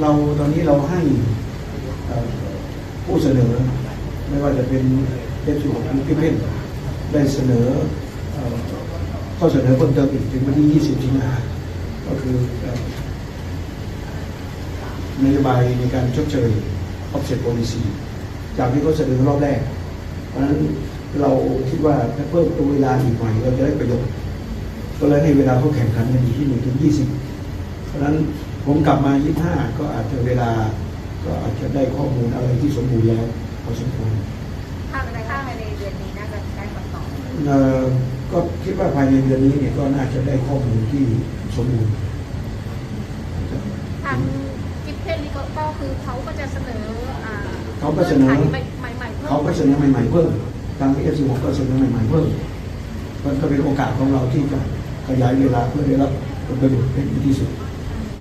เราตอนนี้เราให้ผู้เสนอ ไม่ว่าจะเป็นเอฟซีของพี่เพ่นได้เสนอเข้อเสนอเพิ่มเติมอีกถึงวันที่ 20สิงหาก็คือนโยบายในการชดเชย offset policy จากที่เขาเสนอรอบแรก เพราะฉะนั้นเราคิดว่าถ้าเพิ่มตัวเวลาอีกหน่อยเราจะได้ประโยชน์ ก็เลยให้เวลาเขาแข่งขันกันอยู่ที่หนึ่งถึงยี่สิบเพราะฉะนั้น ผมกลับมายี่ห้าก็อาจจะเวลา ก็อาจจะได้ข้อมูลอะไรที่สมบูรณ์แล้วพอสมควรถ้าในถ้าภายในเดือนนี้น่าจะได้คำตอบเอ่อก็คิดว่าภายในเดือนนี้เนี่ยก็น่าจะได้ข้อมูลที่สมบูรณ์ทางกิฟเพนนี่ก็ก็คือเขาก็จะเสนออ่าเขาก็เสนองื่ไขใหม่ๆเพิ่มเขาก็เสนอใหม่ ๆ เพิ่มทางเอฟซีก็เสนอใหม่ ๆ เพิ่มมันก็เป็นโอกาสของเราที่จะขยายเวลาเพื่อได้รับผลประโยชน์ให้ดีที่สุด